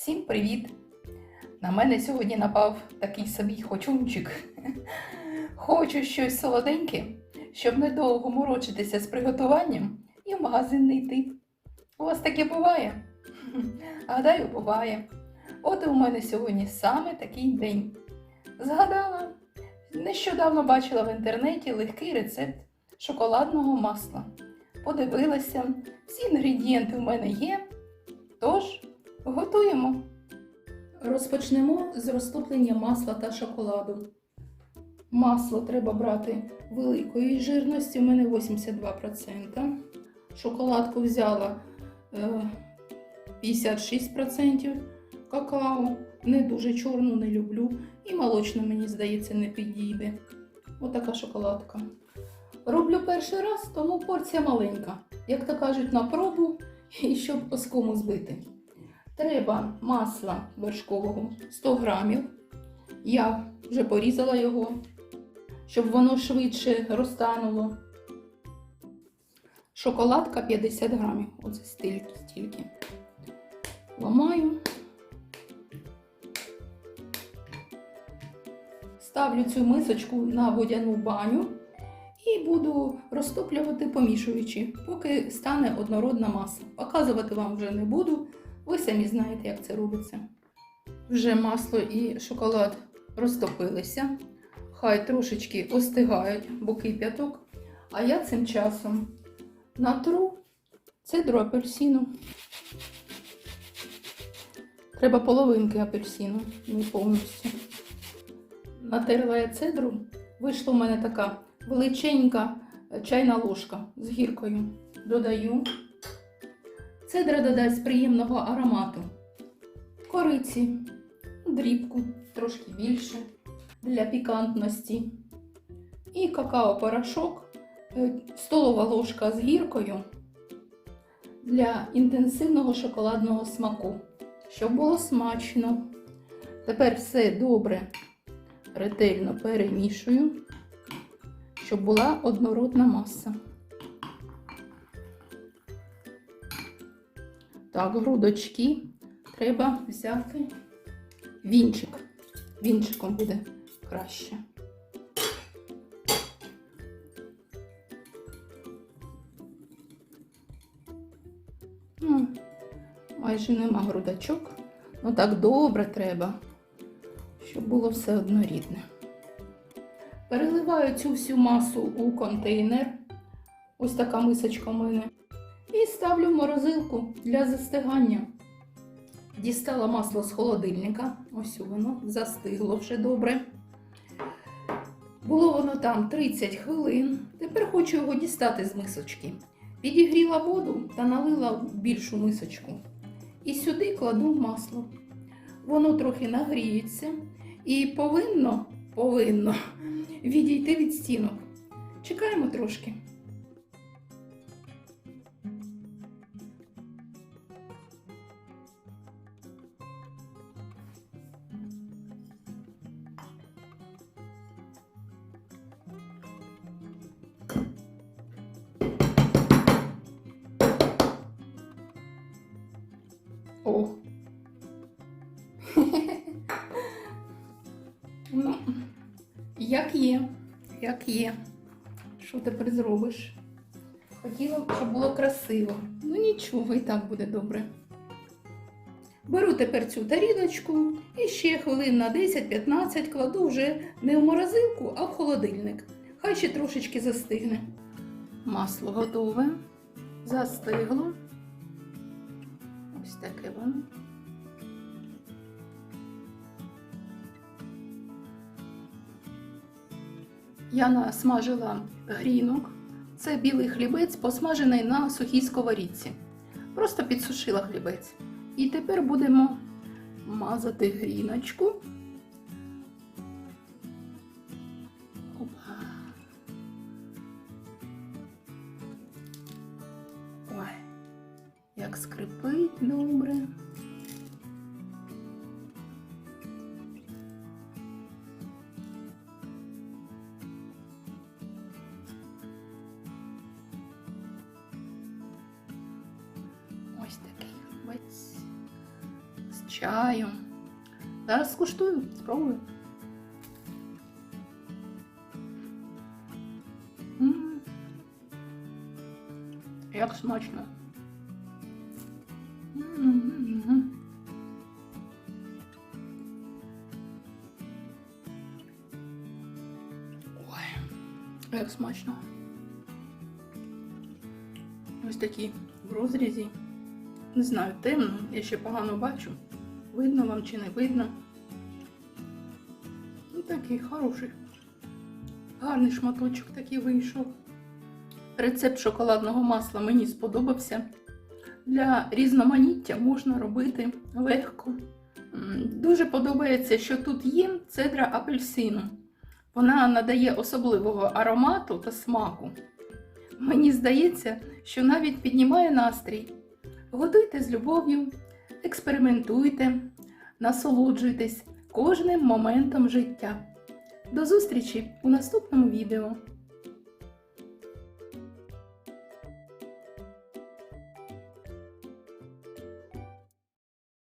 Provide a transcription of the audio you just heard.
Всім привіт! На мене сьогодні напав такий собі хочунчик. Хочу щось солоденьке, щоб недовго морочитися з приготуванням і в магазин не йти. У вас таке буває? Гадаю, буває. От і у мене сьогодні саме такий день. Згадала, нещодавно бачила в інтернеті легкий рецепт шоколадного масла. Подивилася, всі інгредієнти у мене є. Тож, готуємо. Розпочнемо з розтоплення масла та шоколаду. Масло треба брати великої жирності, у мене 82%. Шоколадку взяла е, 56% какао. Не дуже чорну не люблю. І молочну, мені здається, не підійде. Отака шоколадка. Роблю перший раз, тому порція маленька. Як то кажуть, на пробу і щоб оскому збити. Треба масла вершкового 100 грамів. Я вже порізала його, щоб воно швидше розтануло. Шоколадка 50 грамів. Оце стільки, стільки. Ламаю. Ставлю цю мисочку на водяну баню і буду розтоплювати помішуючи, поки стане однородна маса. Показувати вам вже не буду, ви самі знаєте, як це робиться. Вже масло і шоколад розтопилися, хай трошечки остигають, бо кип'яток. А я цим часом натру цедру апельсину. Треба половинки апельсину, не повністю. Натерла я цедру, вийшла у мене така величенька чайна ложка з гіркою. Додаю. Цедра додасть приємного аромату. Кориці, дрібку, трошки більше для пікантності. І какао-порошок, е, столова ложка з гіркою для інтенсивного шоколадного смаку, щоб було смачно. Тепер все добре, ретельно перемішую щоб була однородна маса. Так, грудочки треба взяти вінчик. Вінчиком буде краще. Ну, майже нема грудочок. Ну так добре треба, щоб було все однорідне. Переливаю цю всю масу у контейнер. Ось така мисочка в мене. І ставлю в морозилку для застигання. Дістала масло з холодильника. Ось воно застигло вже добре. Було воно там 30 хвилин. Тепер хочу його дістати з мисочки. Підігріла воду та налила в більшу мисочку. І сюди кладу масло. Воно трохи нагріється і повинно, повинно відійти від стінок. Чекаємо трошки. О. ну. Як є, як є. Що тепер зробиш? Хотіла, б, щоб було красиво. Ну нічого, і так буде добре. Беру тепер цю тарілочку і ще хвилин на 10-15 кладу вже не в морозилку, а в холодильник. Хай ще трошечки застигне. Масло готове, застигло. Таке воно. Я насмажила грінок. Це білий хлібець, посмажений на сухій сковорідці. Просто підсушила хлібець. І тепер будемо мазати гріночку. Як скрипить добре. Ось такий хлібець з чаю. Зараз скуштую, спробую. Як смачно. Як смачно. Ось такі в розрізі. Не знаю, темно, я ще погано бачу. Видно вам чи не видно. Ну, такий хороший. Гарний шматочок такий вийшов. Рецепт шоколадного масла мені сподобався. Для різноманіття можна робити легко. Дуже подобається, що тут є цедра апельсину. Вона надає особливого аромату та смаку. Мені здається, що навіть піднімає настрій. Готуйте з любов'ю, експериментуйте, насолоджуйтесь кожним моментом життя. До зустрічі у наступному відео.